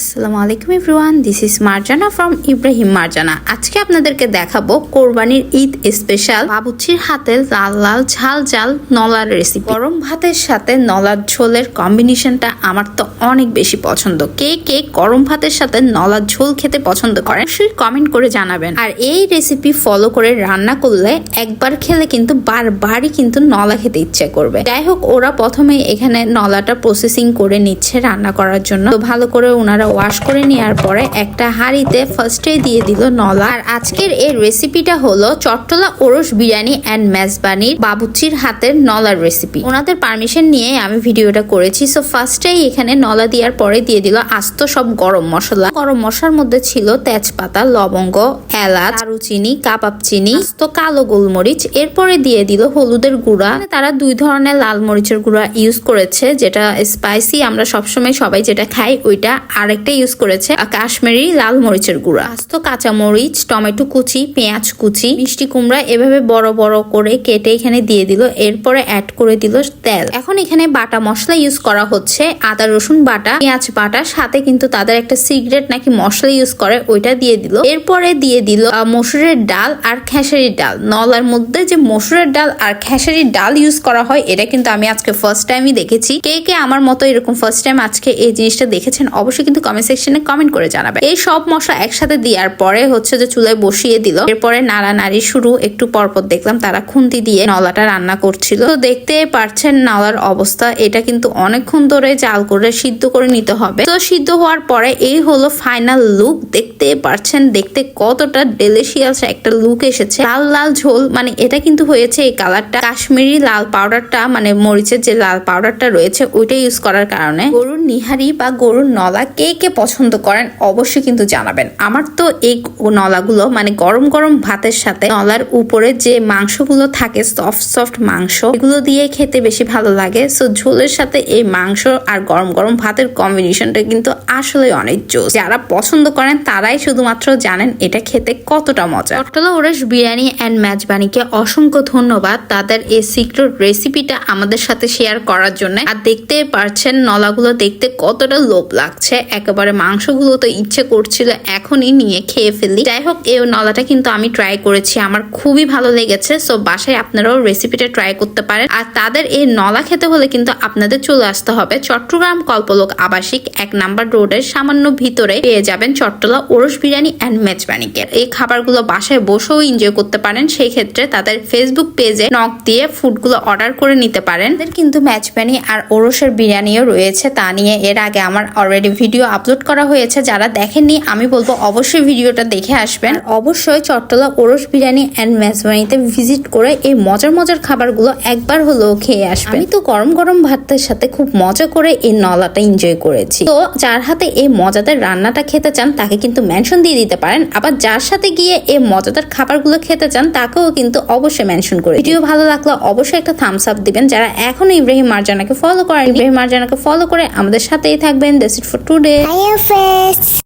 আসসালামু আলাইকুম everyone this is Marjana from Ibrahim Marjana. আজকে আপনাদেরকে দেখাবো কোরবানির ঈদ স্পেশাল বাবুচির হাতে লাল লাল ঝাল ঝাল নলার রেসিপি গরম ভাতের সাথে নলার ঝোলের কম্বিনেশনটা আমার তো অনেক বেশি পছন্দ। কে কে গরম ভাতের সাথে নলার ঝোল খেতে পছন্দ করেন, অবশ্যই কমেন্ট করে জানাবেন। আর এই রেসিপি ফলো করে রান্না করলে একবার খেলে কিন্তু বারবারই কিন্তু নলা খেতে ইচ্ছে করবে। যাই হোক, ওরা প্রথমে এখানে নলাটা প্রসেসিং করে নিচ্ছে রান্না করার জন্য। তো ভালো করে ওনারা ওয়াশ করে নেওয়ার পরে একটা হাঁড়িতে ফার্স্টে দিয়ে দিল নলা। আর আজকের এই রেসিপিটা হলো চট্টলা ওরস বিরিয়ানি অ্যান্ড মেজবানির বাবুচির হাতের নলার রেসিপি ওনাদের পারমিশন নিয়ে আমি ভিডিওটা করেছি। সো ফার্স্টেই এখানে নলা দেওয়ার পরে দিয়ে দিল আস্ত সব গরম মশলা। গরম মশলার মধ্যে ছিল তেজপাতা, লবঙ্গ, এলাচ, দারুচিনি, কাবাব চিনি তো কালো গোলমরিচ। এরপরে দিয়ে দিল হলুদের গুঁড়া। তারা দুই ধরনের লাল মরিচের গুঁড়া ইউজ করেছে, যেটা স্পাইসি আমরা সবসময় সবাই যেটা খাই, ওইটা আরেকটা ইউজ করেছে কাশ্মীরি লাল মরিচের গুঁড়া। আস্ত কাঁচা মরিচ, টমেটো কুচি, পেঁয়াজ কুচি, মিষ্টি কুমড়া এভাবে বড় বড় করে কেটে এখানে দিয়ে দিল, এরপরে অ্যাড করে দিল তেল। এখন এখানে বাটা মশলা ইউজ করা হচ্ছে, আদা, রসুন বাটা, পেঁয়াজ বাটা, সাথে কিন্তু তাদের একটা সিগারেট নাকি মশলা ইউজ করে, ওইটা দিয়ে দিল। এরপরে দিয়ে দিল মসুরের ডাল আর খেসারির ডাল। নলার মধ্যে যে মসুরের ডাল আর খেসারির ডাল ইউজ করা হয়, এটা কিন্তু আমি আজকে ফার্স্ট টাইমই দেখেছি। কে কে আমার মতো এরকম ফার্স্ট টাইম আজকে এই জিনিসটা দেখেছেন, অবশ্যই কিন্তু কমেন্ট সেকশনে কমেন্ট করে জানাবেন এই সব মশলা একসাথে দেওয়ার পরে হচ্ছে যে চুলায় বসিয়ে দিল। এরপরে নাড়ানাড়ি শুরু, একটু পরপর দেখলাম তারা খুন্তি দিয়ে নলাটা রান্না করছিল। তো দেখতে পারছেন নলার অবস্থা, এটা কিন্তু অনেকক্ষণ ধরে জাল করে সিদ্ধ করে নিতে হবে। তো সিদ্ধ হওয়ার পরে এই হলো ফাইনাল লুক দেখতে পারছেন, দেখতে কতটা ডেলিশিয়াস একটা লুক এসেছে। লাল লাল ঝোল মানে এটা কিন্তু হয়েছে এই কালারটা কাশ্মীরি লাল পাউডারটা মানে মরিচের যে লাল পাউডারটা রয়েছে, ওইটা ইউজ করার কারণে গরুর নিহারি বা গরুর নলা কে কে পছন্দ করেন, অবশ্যই কিন্তু জানাবেন। আমার তো এই নলাগুলো মানে গরম গরম ভাতের সাথে নলার উপরে যে মাংসগুলো থাকে সফট সফট মাংস, এগুলো দিয়ে খেতে বেশি ভালো লাগে। সো ঝোলের সাথে এই মাংস আর গরম গরম ভাতের কম্বিনেশনটা কিন্তু আসলে অনেক জোস যারা পছন্দ করেন, তারাই শুধুমাত্র জানেন এটা খেতে কতটা মজা। চট্টলা ওরেশ বিরিয়ানি অ্যান্ড মেজবানিকে অসংখ্য ধন্যবাদ তাদের এই সিক্রেট রেসিপিটা আমাদের সাথে শেয়ার করার জন্য। আর দেখতে পারছেন নলাগুলো দেখতে কতটা লোভ লাগছে। একেবারে মাংসগুলো তো ইচ্ছে করছিল, এখনই নিয়ে খেয়ে ফেলি। যাই হোক, এই নলাটা কিন্তু আমি ট্রাই করেছি, আমার খুবই ভালো লেগেছে সো বাসায় আপনারাও রেসিপিটা ট্রাই করতে পারেন। আর তাদের এই নলা খেতে হলে কিন্তু আপনাদের চলে আসতে হবে চট্টগ্রাম কল্পলোক আবাসিক এক নাম্বার রোডের সামান্য ভিতরে পেয়ে যাবেন চট্টলা ওরস বিরিয়ানি অ্যান্ড মেজবানিকে এই খাবারগুলো বাসায় বসেও এনজয় করতে পারেন সেই ক্ষেত্রে তাদের ফেসবুক পেজে নক দিয়ে ফুডগুলো অর্ডার করে নিতে পারেন। কিন্তু মেজবানি আর ওরসের বিরিয়ানিও রয়েছে, তা নিয়ে এর আগে আমার অলরেডি ভিডিও আপলোড করা হয়েছে, যারা দেখেননি, আমি বলব অবশ্যই ভিডিওটা দেখে আসবেন। অবশ্যই চট্টলা ওরস বিরিয়ানি অ্যান্ড মেজবানিতে ভিজিট করে এই মজার মজার খাবারগুলো একবার হলেও খেয়ে আসবেন। আমি তো গরম গরম ভাতের সাথে খুব মজা করে এই নলাটা এনজয় করেছি। তো যার হাতে এই মজাদার রান্নাটা খেতে চান, তাকে কিন্তু মেনশন দিয়ে দিতে পারেন। আবার যার সাথে গিয়ে এই মজাদার খাবারগুলো খেতে চান, তাকেও কিন্তু অবশ্যই মেনশন করে ভিডিও ভালো লাগলে অবশ্যই একটা থামস আপ দিবেন, যারা এখনও ইব্রাহিম মার্জানাকে ফলো করেন ইব্রাহিম মার্জানাকে ফলো করে আমাদের সাথেই থাকবেন this it for today Bye, friends.